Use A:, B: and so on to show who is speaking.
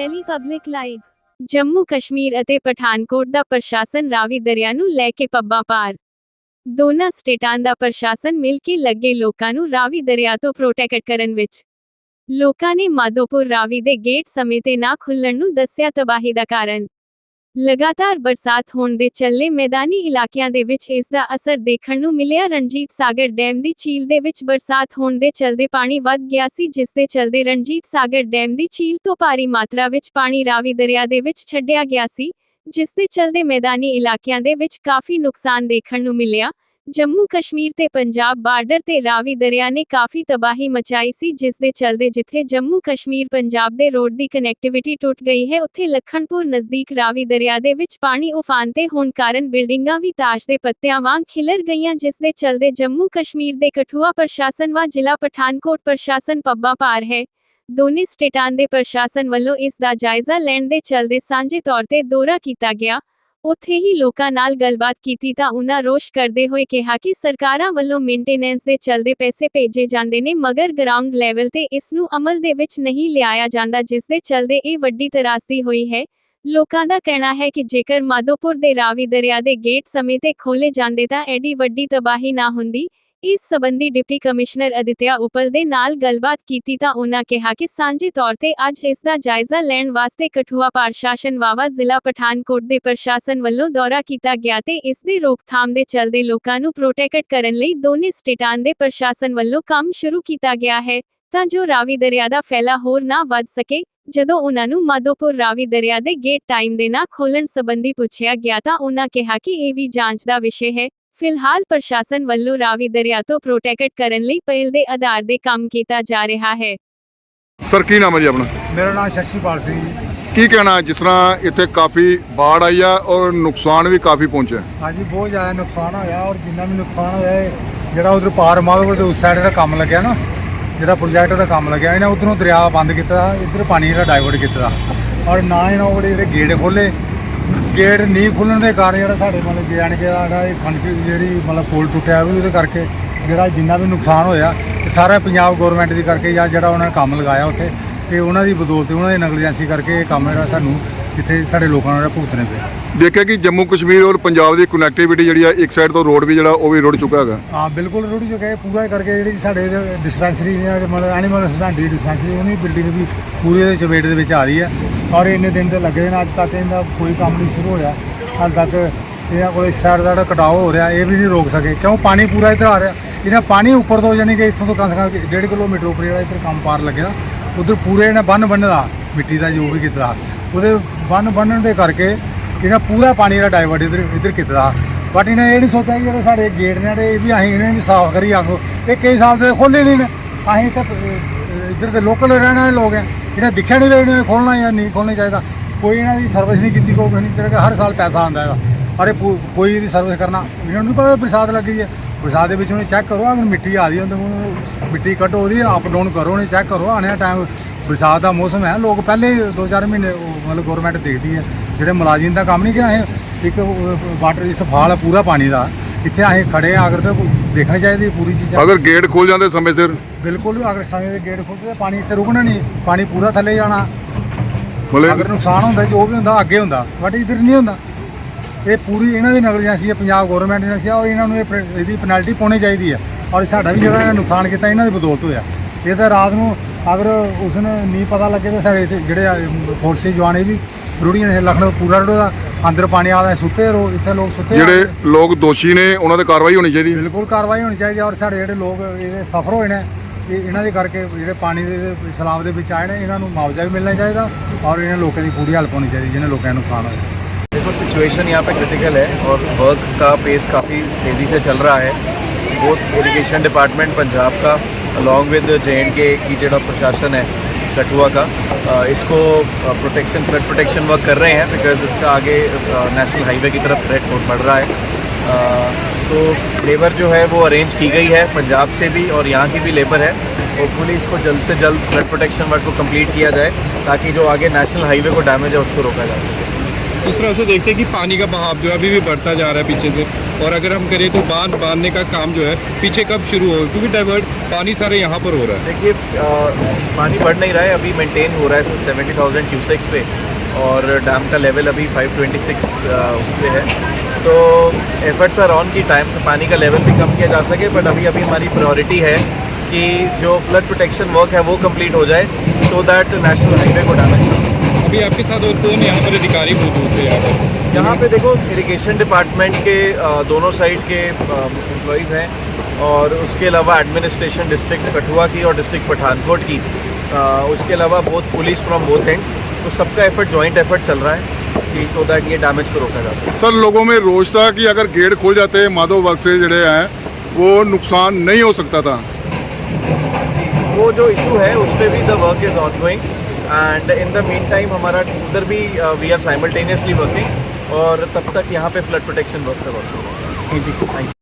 A: Delhi public live
B: Jammu Kashmir ਅਤੇ ਪਠਾਨਕੋਟ ਦਾ ਪ੍ਰਸ਼ਾਸਨ ਰਾਵੀ ਦਰਿਆ ਨੂੰ ਲੈ ਕੇ ਪੱਬਾਂ ਪਾਰ। ਦੋਨਾਂ ਸਟੇਟਾਂ ਦਾ ਪ੍ਰਸ਼ਾਸਨ ਮਿਲ ਕੇ ਲੱਗੇ ਲੋਕਾਂ ਨੂੰ ਰਾਵੀ ਦਰਿਆ ਤੋਂ ਪ੍ਰੋਟੈਕਟ ਕਰਨ ਵਿੱਚ। ਲੋਕਾਂ ਨੇ ਮਾਧੋਪੁਰ ਰਾਵੀ ਦੇ ਗੇਟ ਸਮੇਂ ਤੇ ਨਾ ਖੁੱਲਣ ਨੂੰ ਦੱਸਿਆ ਤਬਾਹੀ ਦਾ ਕਾਰਨ। ਲਗਾਤਾਰ ਬਰਸਾਤ ਹੋਣ ਦੇ ਚੱਲੇ ਮੈਦਾਨੀ ਇਲਾਕਿਆਂ ਦੇ ਵਿੱਚ ਇਸ ਦਾ ਅਸਰ ਦੇਖਣ ਨੂੰ ਮਿਲਿਆ। ਰਣਜੀਤ ਸਾਗਰ ਡੈਮ ਦੀ ਝੀਲ ਦੇ ਵਿੱਚ ਬਰਸਾਤ ਹੋਣ ਦੇ ਚੱਲਦੇ ਪਾਣੀ ਵੱਧ ਗਿਆ ਸੀ, ਜਿਸ ਦੇ ਚੱਲਦੇ ਰਣਜੀਤ ਸਾਗਰ ਡੈਮ ਦੀ ਝੀਲ ਤੋਂ ਭਾਰੀ ਮਾਤਰਾ ਵਿੱਚ ਪਾਣੀ ਰਾਵੀ ਦਰਿਆ ਦੇ ਵਿੱਚ ਛੱਡਿਆ ਗਿਆ ਸੀ, ਜਿਸ ਦੇ ਚੱਲਦੇ ਮੈਦਾਨੀ ਇਲਾਕਿਆਂ ਦੇ ਵਿੱਚ ਕਾਫੀ ਨੁਕਸਾਨ ਦੇਖਣ ਨੂੰ ਮਿਲਿਆ। ਜੰਮੂ ਕਸ਼ਮੀਰ ਤੇ ਪੰਜਾਬ ਬਾਰਡਰ ਤੇ ਰਾਵੀ ਦਰਿਆ ਨੇ ਕਾਫੀ ਤਬਾਹੀ ਮਚਾਈ ਸੀ, ਜਿਸ ਦੇ ਚਲਦੇ ਜਿੱਥੇ ਜੰਮੂ ਕਸ਼ਮੀਰ ਪੰਜਾਬ ਦੇ ਰੋਡ ਦੀ ਕਨੈਕਟੀਵਿਟੀ ਟੁੱਟ ਗਈ ਹੈ, ਉੱਥੇ ਲਖਨਪੁਰ ਨਜ਼ਦੀਕ ਰਾਵੀ ਦਰਿਆ ਦੇ ਵਿੱਚ ਪਾਣੀ ਉਫਾਨ ਤੇ ਹੋਣ ਕਾਰਨ ਬਿਲਡਿੰਗਾਂ ਵੀ ਤਾਸ਼ ਦੇ ਪੱਤਿਆਂ ਵਾਂਗ ਖਿਲਰ ਗਈਆਂ, ਜਿਸ ਦੇ ਚਲਦੇ ਜੰਮੂ ਕਸ਼ਮੀਰ ਦੇ ਕਠੂਆ ਪ੍ਰਸ਼ਾਸਨ ਵਾ ਜ਼ਿਲ੍ਹਾ ਪਠਾਨਕੋਟ ਪ੍ਰਸ਼ਾਸਨ ਪੱਬਾਂ ਪਾਰ ਹੈ। ਦੋਨੇ ਸਟੇਟਾਂ ਦੇ ਪ੍ਰਸ਼ਾਸਨ ਵੱਲੋਂ ਇਸ ਦਾ ਜਾਇਜ਼ਾ ਲੈਣ ਦੇ ਚਲਦੇ ਸਾਂਝੇ ਤੌਰ ਤੇ ਦੌਰਾ ਕੀਤਾ ਗਿਆ। ਉੱਥੇ ਹੀ ਲੋਕਾਂ ਨਾਲ ਗੱਲਬਾਤ ਕੀਤੀ ਤਾਂ ਉਹਨਾਂ ਰੋਸ਼ ਕਰਦੇ ਹੋਏ ਕਿਹਾ ਕਿ ਸਰਕਾਰਾਂ ਵੱਲੋਂ ਮੇਨਟੇਨੈਂਸ ਦੇ ਚਲਦੇ ਪੈਸੇ ਭੇਜੇ ਜਾਂਦੇ ਨੇ, ਮਗਰ ਗਰਾਊਂਡ ਲੈਵਲ ਤੇ ਇਸ ਨੂੰ ਅਮਲ ਦੇ ਵਿੱਚ ਨਹੀਂ ਲਿਆਇਆ ਜਾਂਦਾ ਜਿਸ ਦੇ ਚੱਲਦੇ ਇਹ ਵੱਡੀ ਤਰਾਸਦੀ ਹੋਈ ਹੈ। ਲੋਕਾਂ ਦਾ ਕਹਿਣਾ ਹੈ ਕਿ ਜੇਕਰ ਮਾਧੋਪੁਰ ਦੇ ਰਾਵੀ ਦਰਿਆ ਦੇ ਗੇਟ ਸਮੇਂ ਤੇ ਖੋਲੇ ਜਾਂਦੇ ਤਾਂ ਐਡੀ ਵੱਡੀ ਤਬਾਹੀ ਨਾ ਹੁੰਦੀ। ਇਸ ਸਬੰਧੀ ਡਿਪਟੀ ਕਮਿਸ਼ਨਰ ਅਦਿਤਿਆ ਉਪਲ ਦੇ ਨਾਲ ਗੱਲਬਾਤ ਕੀਤੀ ਤਾਂ ਉਹਨਾਂ ਕਿਹਾ ਕਿ ਸਾਂਝੇ ਤੌਰ ਤੇ ਅੱਜ ਇਸ ਦਾ ਜਾਇਜ਼ਾ ਲੈਣ ਵਾਸਤੇ ਕਠੂਆ ਪ੍ਰਸ਼ਾਸਨ ਵਾਵਾ ਜ਼ਿਲ੍ਹਾ ਪਠਾਨਕੋਟ ਦੇ ਪ੍ਰਸ਼ਾਸਨ ਵੱਲੋਂ ਦੌਰਾ ਕੀਤਾ ਗਿਆ ਤੇ ਇਸ ਦੀ ਰੋਕਥਾਮ ਦੇ ਚੱਲਦੇ ਲੋਕਾਂ ਨੂੰ ਪ੍ਰੋਟੈਕਟ ਕਰਨ ਲਈ ਦੋਨੇ ਸਟੇਟਾਂ ਦੇ ਪ੍ਰਸ਼ਾਸਨ ਵੱਲੋਂ ਕੰਮ ਸ਼ੁਰੂ ਕੀਤਾ ਗਿਆ ਹੈ ਤਾਂ ਜੋ ਰਾਵੀ ਦਰਿਆ ਦਾ ਫੈਲਾ ਹੋਰ ਨਾ ਵੱਧ ਸਕੇ। ਜਦੋਂ ਉਹਨਾਂ ਨੂੰ ਮਾਧੋਪੁਰ ਰਾਵੀ ਦਰਿਆ ਦੇ ਗੇਟ ਟਾਈਮ ਦੇ ਨਾ ਖੋਲਣ ਸੰਬੰਧੀ ਪੁੱਛਿਆ ਗਿਆ ਤਾਂ ਉਹਨਾਂ ਕਿਹਾ ਕਿ ਇਹ ਵੀ ਜਾਂਚ ਦਾ ਵਿਸ਼ੇ ਹੈ। ਫਿਲਹਾਲ ਪ੍ਰਸ਼ਾਸਨ ਵੱਲੋਂ ਰਾਵੀ ਦਰਿਆ ਤੋਂ ਪ੍ਰੋਟੈਕਟ ਕਰਨ ਲਈ ਪਹਿਲ ਦੇ ਆਧਾਰ ਦੇ ਕੰਮ ਕੀਤਾ ਜਾ ਰਿਹਾ ਹੈ।
C: ਸਰ ਕੀ ਨਾਮ ਹੈ ਜੀ ਆਪਣਾ?
D: ਮੇਰਾ ਨਾਮ ਸ਼ਸ਼ੀਪਾਲ ਸਿੰਘ ਜੀ।
C: ਕੀ ਕਹਿਣਾ ਹੈ ਜਿਸ ਤਰ੍ਹਾਂ ਇੱਥੇ ਕਾਫੀ ਬਾੜ ਆਈ ਆ ਔਰ ਨੁਕਸਾਨ ਵੀ ਕਾਫੀ ਪਹੁੰਚਿਆ
D: ਹਾਂਜੀ ਬਹੁਤ ਜ਼ਿਆਦਾ ਨੁਕਸਾਨ ਹੋਇਆ ਔਰ ਜਿੰਨਾ ਵੀ ਨੁਕਸਾਨ ਹੋਇਆ ਇਹ ਜਿਹੜਾ ਉਧਰ ਪਾਰ ਮਾਧੋਪੁਰ ਦੇ ਉਸ ਸਾਈਡ ਦਾ ਕੰਮ ਲੱਗਿਆ ਨਾ ਜਿਹੜਾ ਪ੍ਰੋਜੈਕਟ ਦਾ ਕੰਮ ਲੱਗਿਆ ਇਹਨਾਂ ਉਧਰੋਂ ਦਰਿਆ ਬੰਦ ਕੀਤਾ ਇੱਧਰ ਪਾਣੀ ਜਿਹੜਾ ਡਾਈਵਰਟ ਕੀਤਾ। ਔਰ ਨਾ ਇਹਨਾਂ ਉਹ ਜਿਹੜੇ ਗੇਟ ਖੋਲੇ ਗੇਟ ਨਹੀਂ ਖੁੱਲਣ ਦੇ ਕਾਰਨ ਜਿਹੜਾ ਸਾਡੇ ਮਤਲਬ ਜੇ ਆਣ ਕੇ ਜਿਹੜਾ ਇਹ ਖਣਕੀ ਜਿਹੜੀ ਮਤਲਬ ਪੁਲ ਟੁੱਟਿਆ ਵੀ ਉਹਦੇ ਕਰਕੇ ਜਿਹੜਾ ਜਿੰਨਾ ਵੀ ਨੁਕਸਾਨ ਹੋਇਆ, ਇਹ ਸਾਰਾ ਪੰਜਾਬ ਗਵਰਨਮੈਂਟ ਦੀ ਕਰਕੇ ਜਾਂ ਜਿਹੜਾ ਉਹਨਾਂ ਨੇ ਕੰਮ ਲਗਾਇਆ ਉੱਥੇ, ਤੇ ਉਹਨਾਂ ਦੀ ਬਦੌਲਤ ਉਹਨਾਂ ਦੀ ਨਗਲੀਜੈਂਸੀ ਕਰਕੇ ਇਹ ਕੰਮ ਜਿਹੜਾ ਸਾਨੂੰ ਇੱਥੇ ਸਾਡੇ ਲੋਕਾਂ ਨੂੰ ਜਿਹੜਾ ਭੁਗਤਣੇ ਪਿਆ
C: ਦੇਖਿਆ ਕਿ ਜੰਮੂ ਕਸ਼ਮੀਰ ਔਰ ਪੰਜਾਬ ਦੀ ਕਨੈਕਟੀਵਿਟੀ ਜਿਹੜੀ ਆ ਇੱਕ ਸਾਈਡ ਤੋਂ ਰੋਡ ਵੀ ਜਿਹੜਾ ਉਹ ਵੀ ਰੁੜ ਚੁੱਕਾ ਹੈਗਾ।
D: ਹਾਂ ਬਿਲਕੁਲ ਰੁੜ ਚੁੱਕਾ ਹੈ। ਪੂਰਾ ਕਰਕੇ ਜਿਹੜੀ ਸਾਡੇ ਡਿਸਪੈਂਸਰੀ ਦੀਆਂ ਮਤਲਬ ਐਨੀਮਲ ਹਸਬੈਂਡਰੀ ਡਿਸਪੈਂਸਰੀ ਉਹਨੀ ਬਿਲਡਿੰਗ ਵੀ ਪੂਰੇ ਦੇ ਚਪੇਟ ਦੇ ਵਿੱਚ ਆ ਰਹੀ ਹੈ। ਔਰ ਇੰਨੇ ਦਿਨ ਤੇ ਲੱਗੇ ਨੇ ਅੱਜ ਤੱਕ ਇਹਦਾ ਕੋਈ ਕੰਮ ਨਹੀਂ ਸ਼ੁਰੂ ਹੋਇਆ। ਹਾਲ ਤੱਕ ਇਹਨਾਂ ਕੋਲ ਇਸ ਸਾਈਡ ਦਾ ਜਿਹੜਾ ਕਟਾਓ ਹੋ ਰਿਹਾ ਇਹ ਵੀ ਨਹੀਂ ਰੋਕ ਸਕੇ। ਕਿਉਂ? ਪਾਣੀ ਪੂਰਾ ਇੱਧਰ ਆ ਰਿਹਾ। ਇਹਨਾਂ ਪਾਣੀ ਉੱਪਰ ਤੋਂ ਯਾਨੀ ਕਿ ਇੱਥੋਂ ਤੋਂ ਕਮ ਸੇ ਕਮ ਡੇਢ ਕਿਲੋਮੀਟਰ ਉੱਪਰ ਜਿਹੜਾ ਇੱਧਰ ਕੰਮ ਪਾਰ ਲੱਗਿਆ। ਉਧਰ ਪੂਰੇ ਇਹਨਾਂ ਬੰਨ ਬੰਨਦਾ ਮਿੱਟੀ ਦਾ ਜੋ ਵੀ ਕੀਤਾ ਉਹਦੇ ਬੰਨ ਬੰਨਣ ਦੇ ਕਰਕੇ ਇਹਨਾਂ ਪੂਰਾ ਪਾਣੀ ਜਿਹੜਾ ਡਾਈਵਰਟ ਇੱਧਰ ਇੱਧਰ ਕੀਤਾ ਬਟ ਇਹਨੇ ਇਹ ਨਹੀਂ ਸੋਚਿਆ ਕਿ ਜਿਹੜੇ ਸਾਡੇ ਗੇਟ ਨੇ ਇਹ ਵੀ ਅਸੀਂ ਇਹਨਾਂ ਨੂੰ ਸਾਫ਼ ਕਰੀ ਆਂਗੋ ਇਹ ਕਈ ਸਾਲ ਦੇ ਖੋਲੇ ਨਹੀਂ ਨੇ। ਅਸੀਂ ਤਾਂ ਇੱਧਰ ਦੇ ਲੋਕਲ ਰਹਿਣ ਵਾਲੇ ਲੋਕ ਆ। ਇਹਨਾਂ ਦਿਖਿਆ ਨਹੀਂ ਵੀ ਇਹਨਾਂ ਖੋਲਣਾ ਜਾਂ ਨਹੀਂ ਖੋਲਣਾ ਚਾਹੀਦਾ। ਕੋਈ ਇਹਨਾਂ ਦੀ ਸਰਵਿਸ ਨਹੀਂ ਕੀਤੀ, ਕੋਈ ਨਹੀਂ। ਸਿਰਫ ਹਰ ਸਾਲ ਪੈਸਾ ਆਉਂਦਾ ਹੈਗਾ। ਅਰੇ ਕੋਈ ਇਹਦੀ ਸਰਵਿਸ ਕਰਨਾ ਇਹਨਾਂ ਨੂੰ ਪਤਾ ਬਰਸਾਤ ਲੱਗੀ ਹੈ। ਬਰਸਾਤ ਦੇ ਵਿੱਚ ਉਹਨੇ ਚੈੱਕ ਕਰੋ ਅਗਰ ਮਿੱਟੀ ਆ ਰਹੀ ਹੈ ਤਾਂ ਉਹਨੂੰ ਮਿੱਟੀ ਕੱਢੋ ਉਹਦੀ ਅਪ ਡਾਊਨ ਕਰੋ ਉਹਨੇ ਚੈੱਕ ਕਰੋ ਆਣੇ ਟਾਈਮ ਬਰਸਾਤ ਦਾ ਮੌਸਮ ਹੈ ਲੋਕ ਪਹਿਲੇ 2-4 ਮਹੀਨੇ ਮਤਲਬ ਗਵਰਨਮੈਂਟ ਦੇਖਦੀ ਹੈ ਜਿਹੜੇ ਮੁਲਾਜ਼ਮ ਦਾ ਕੰਮ ਨਹੀਂ ਕਿ ਅਸੀਂ ਇੱਕ ਵਾਟਰ ਜਿੱਥੇ ਫਾਲ ਹੈ ਪੂਰਾ ਪਾਣੀ ਦਾ ਇੱਥੇ ਅਸੀਂ ਖੜੇ ਆ ਅਗਰ ਤਾਂ ਦੇਖਣੀ ਚਾਹੀਦੀ ਪੂਰੀ ਚੀਜ਼।
C: ਅਗਰ ਗੇਟ ਖੋਲ ਜਾਂਦੇ ਸਮੇਂ ਸਿਰ?
D: ਬਿਲਕੁਲ ਅਗਰ ਸਮੇਂ ਦੇ ਗੇਟ ਖੁੱਲ੍ਹਦੇ ਤਾਂ ਪਾਣੀ ਇੱਥੇ ਰੁਕਣਾ ਨਹੀਂ ਪਾਣੀ ਪੂਰਾ ਥੱਲੇ ਜਾਣਾ। ਅਗਰ ਨੁਕਸਾਨ ਹੁੰਦਾ ਜੋ ਵੀ ਹੁੰਦਾ ਅੱਗੇ ਹੁੰਦਾ ਬਟ ਇਧਰ ਨਹੀਂ ਹੁੰਦਾ। ਇਹ ਪੂਰੀ ਇਹਨਾਂ ਦੀ ਨਗਲਜੈਂਸੀ ਹੈ ਪੰਜਾਬ ਗਵਰਨਮੈਂਟ ਨੇ ਕਿਹਾ ਉਹ ਇਹਨਾਂ ਨੂੰ ਇਹ ਇਹਦੀ ਪੈਨਲਟੀ ਪਾਉਣੀ ਚਾਹੀਦੀ ਹੈ ਔਰ ਸਾਡਾ ਵੀ ਜਿਹੜਾ ਨੁਕਸਾਨ ਕੀਤਾ ਇਹਨਾਂ ਦੀ ਬਦੌਲਤ ਹੋਇਆ। ਇਹ ਤਾਂ ਰਾਤ ਨੂੰ ਅਗਰ ਉਸ ਨੂੰ ਨਹੀਂ ਪਤਾ ਲੱਗੇ ਤਾਂ ਸਾਡੇ ਇੱਥੇ ਜਿਹੜੇ ਆ, ਅਮ, ਫੋਰਸੀ ਜਵਾਨ ਇਹ ਵੀ ਰੂੜੀਆਂ ਨੇ ਲਖਨਊ ਪੂਰਾ ਰੋੜਾ ਅੰਦਰ ਪਾਣੀ ਆਦਾ ਸੁੱਤੇ ਰੋ ਇੱਥੇ ਲੋਕ ਸੁੱਤੇ
C: ਜਿਹੜੇ ਲੋਕ ਦੋਸ਼ੀ ਨੇ ਉਹਨਾਂ ਦੇ ਕਾਰਵਾਈ ਹੋਣੀ ਚਾਹੀਦੀ। ਹੈ।
D: ਬਿਲਕੁਲ ਕਾਰਵਾਈ ਹੋਣੀ ਚਾਹੀਦੀ ਹੈ ਔਰ ਸਾਡੇ ਜਿਹੜੇ ਲੋਕ ਇਹਦੇ ਸਫਰ ਹੋਏ ਨੇ ਇਹ ਇਹਨਾਂ ਦੇ ਕਰਕੇ ਜਿਹੜੇ ਪਾਣੀ ਦੇ ਦੇ ਸਲਾਬ ਦੇ ਵਿੱਚ ਆਏ ਨੇ ਇਹਨਾਂ ਨੂੰ ਮੁਆਵਜ਼ਾ ਵੀ ਮਿਲਣਾ ਚਾਹੀਦਾ ਔਰ ਇਹਨਾਂ ਲੋਕਾਂ ਦੀ ਪੂਰੀ ਹੈਲਪ ਹੋਣੀ ਚਾਹੀਦੀ ਜਿਹਨਾਂ ਲੋਕਾਂ ਨੂੰ ਨੁਕਸਾਨ ਹੋਇਆ।
E: देखो सिचुएशन यहाँ पे क्रिटिकल है और वर्क का पेस काफ़ी तेज़ी से चल रहा है। बोथ इरिगेशन डिपार्टमेंट पंजाब का अलॉन्ग विद जे एंड के की जोड़ा प्रशासन है, कठुआ का। इसको प्रोटेक्शन फ्लड प्रोटेक्शन वर्क कर रहे हैं बिकॉज़ इसका आगे नेशनल हाईवे की तरफ़ थ्रेट बहुत बढ़ रहा है। तो लेबर जो है वो अरेंज की गई है पंजाब से भी और यहाँ की भी लेबर है। होपफुली इसको जल्द से जल्द फ्लड प्रोटेक्शन वर्क को कंप्लीट किया जाए ताकि जो आगे नेशनल हाईवे को डैमेज है उसको रोका जा सके।
A: जिस तरह से देखते हैं कि पानी का बहाव जो है अभी भी बढ़ता जा रहा है पीछे से। और अगर हम करें तो बाँध बांधने का काम जो है पीछे कब शुरू होगा क्योंकि डाइवर्ट पानी सारे यहाँ पर हो रहा है।
E: देखिए पानी बढ़ नहीं रहा है अभी मेंटेन हो रहा है सेवेंटी थाउज़ेंड क्यूसेक्स पे। और डैम का लेवल अभी 526 अ, उस पे है। तो एफर्ट्स आर ऑन की टाइम पानी का लेवल भी कम किया जा सके बट अभी अभी हमारी प्रायोरिटी है कि जो फ्लड प्रोटेक्शन वर्क है वो कंप्लीट हो जाए सो दैट नेशनल हाईवे को डैमेज ना हो।
A: अभी आपके साथ और कौन यहाँ पर अधिकारी मौजूद थे यहाँ पर
E: यहाँ पे देखो इरिगेशन डिपार्टमेंट के दोनों साइड के एम्प्लॉयज़ हैं और उसके अलावा एडमिनिस्ट्रेशन डिस्ट्रिक्ट कठुआ की और डिस्ट्रिक्ट पठानकोट की। अ, उसके अलावा बहुत पुलिस फ्रॉम बोथ एंड्स तो सबका एफर्ट जॉइंट एफर्ट चल रहा है कि सो दैट ये डैमेज को रोका जा सके।
C: सर लोगों में रोज था कि अगर गेट खोल जाते हैं माधव वर्ग से जड़े हैं वो नुकसान नहीं हो सकता था।
E: वो जो इशू है उस पर भी the work is ongoing and in the meantime हमारा उधर भी वी आर साइमल्टेनियसली वर्किंग और तब तक यहाँ पे फ्लड प्रोटेक्शन वर्क है
A: थैंक यू